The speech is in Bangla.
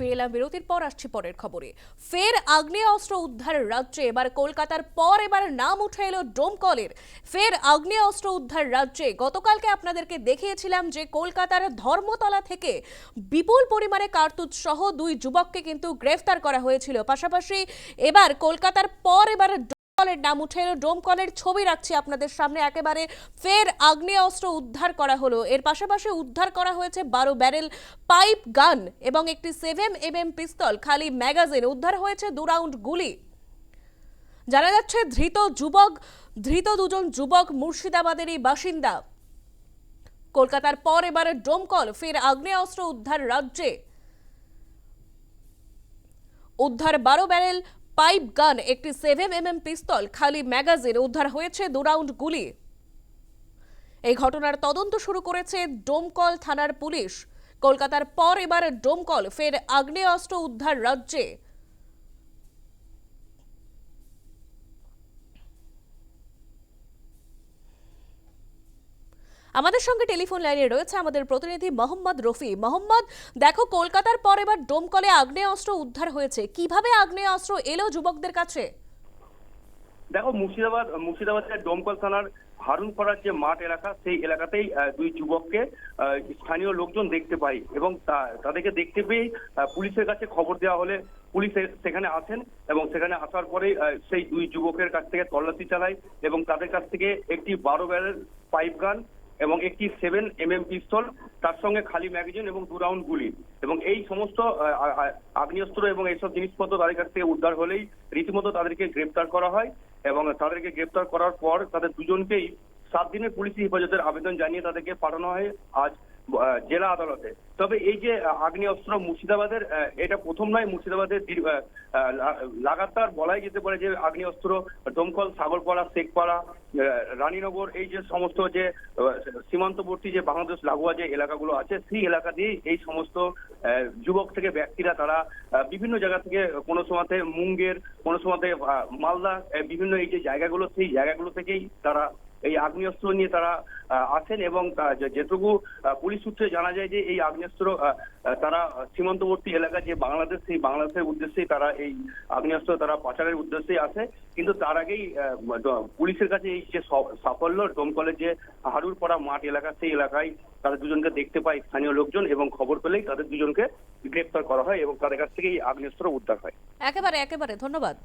ফিরে এলাম বিরতির পর আসছি পরের খবরে। ফের আগ্নেয় অস্ত্র উদ্ধার রাজ্যে এবার কলকাতার পর এবার নাম উঠে এলো ডোমকলের ফের আগ্নেয়াস্ত্র উদ্ধার রাজ্যে গতকালকে আপনাদেরকে দেখিয়েছিলাম যে কলকাতার ধর্মতলা থেকে বিপুল পরিমাণে কার্তুজ সহ দুই যুবককে কিন্তু গ্রেফতার করা হয়েছিল। পাশাপাশি এবার কলকাতার পর এবার ডোমকলের নাম উঠে এলো। ডোমকলের ছবি রাখছি আপনাদের সামনে। একেবারে ফের আগ্নেয় অস্ত্র উদ্ধার করা হলো। এর পাশাপাশি উদ্ধার করা হয়েছে বারো ব্যারেল পাইপ গান এবং একটি সেভেন এম এম পিস্তল, খালি ম্যাগাজিন। উদ্ধার হয়েছে দু রাউন্ড গুলি। জানা যাচ্ছে ধৃত যুবক, ধৃত দুজন যুবক মুর্শিদাবাদেরই বাসিন্দা। কলকাতার পর এবারে ডোমকল ফের আগ্নেয় অস্ত্র উদ্ধার রাজ্যে। উদ্ধার বারো ব্যারেল পাইপ গান, একটি সেভেন এম পিস্তল খালি ম্যাগাজিন উদ্ধার হয়েছে দু রাউন্ড গুলি। এই ঘটনার তদন্ত শুরু করেছে ডোমকল থানার পুলিশ। কলকাতার পর এবার ডোমকল, ফের আগ্নেয় অস্ত্র উদ্ধার রাজ্যে। আমাদের সঙ্গে টেলিফোন লাইনে রয়েছে আমাদের প্রতিনিধি মোহাম্মদ রফি। মোহাম্মদ, দেখো কলকাতার পর এবার ডোমকলে আগ্নেয় অস্ত্র উদ্ধার হয়েছে। কীভাবে আগ্নেয় অস্ত্র এলো যুবকদের কাছে? দেখো, মুর্শিদাবাদ, মুর্শিদাবাদের ডোমকল থানার হারুন করার যে মাঠ এলাকা, সেই এলাকাতেই দুই যুবককে স্থানীয় লোকজন দেখতে পাই এবং তাদেরকে দেখতে পেয়ে পুলিশের কাছে খবর দেওয়া হলে পুলিশ সেখানে আসেন এবং সেখানে আসার পরে সেই দুই যুবকের কাছ থেকে তল্লাশি চালায় এবং তাদের কাছ থেকে একটি বারো ব্যারেল পাইপ গান এবং একটি সেভেন এম এম পিস্তল তার সঙ্গে খালি ম্যাগাজিন এবং দু রাউন্ড গুলি। এবং এই সমস্ত আগ্নেয়াস্ত্র এবং এইসব জিনিসপত্র তাদের কাছ থেকে উদ্ধার হলেই রীতিমতো তাদেরকে গ্রেপ্তার করা হয় এবং তাদেরকে গ্রেপ্তার করার পর তাদের দুজনকেই সাত দিনের পুলিশি হেফাজতের আবেদন জানিয়ে তাদেরকে পাঠানো হয়। আজ জেলা আদালতে। তবে এই যে আহ, আগ্নেয়াস্ত্র মুর্শিদাবাদের এটা প্রথম নয় মুর্শিদাবাদের লাগাতার বলাই যেতে পারে যে আগ্নেয়াস্ত্র দমকল সাগরপাড়া শেখপাড়া রানীনগর এই যে সমস্ত যে সীমান্তবর্তী যে বাংলাদেশ লাগোয়া যে এলাকাগুলো আছে সেই এলাকা দিয়ে এই সমস্ত যুবক থেকে ব্যক্তিরা তারা বিভিন্ন জায়গা থেকে কোনো সময়তে মুঙ্গের কোনো সময়তে মালদা বিভিন্ন এই যে জায়গাগুলো সেই জায়গাগুলো থেকেই তারা এই আগ্নেয়াস্ত্র নিয়ে তারা আসেন এবং যেটুকু পুলিশ সূত্রে জানা যায় যে এই আগ্নেয়াস্ত্র তারা সীমান্তবর্তী এলাকা যে বাংলাদেশ, সেই বাংলাদেশের উদ্দেশ্যেই তারা এই আগ্নেয়াস্ত্র তারা পাচারের উদ্দেশ্যেই আসে। কিন্তু তার আগেই পুলিশের কাছে এই যে সাফল্য দমকলের যে হারুরপাড়া মাঠ এলাকা, সেই এলাকায় তাদের দুজনকে দেখতে পায় স্থানীয় লোকজন এবং খবর পেলেই তাদের দুজনকে গ্রেপ্তার করা হয় এবং তাদের কাছ থেকে এই আগ্নেয়াস্ত্র উদ্ধার হয়। একেবারে একেবারে, ধন্যবাদ।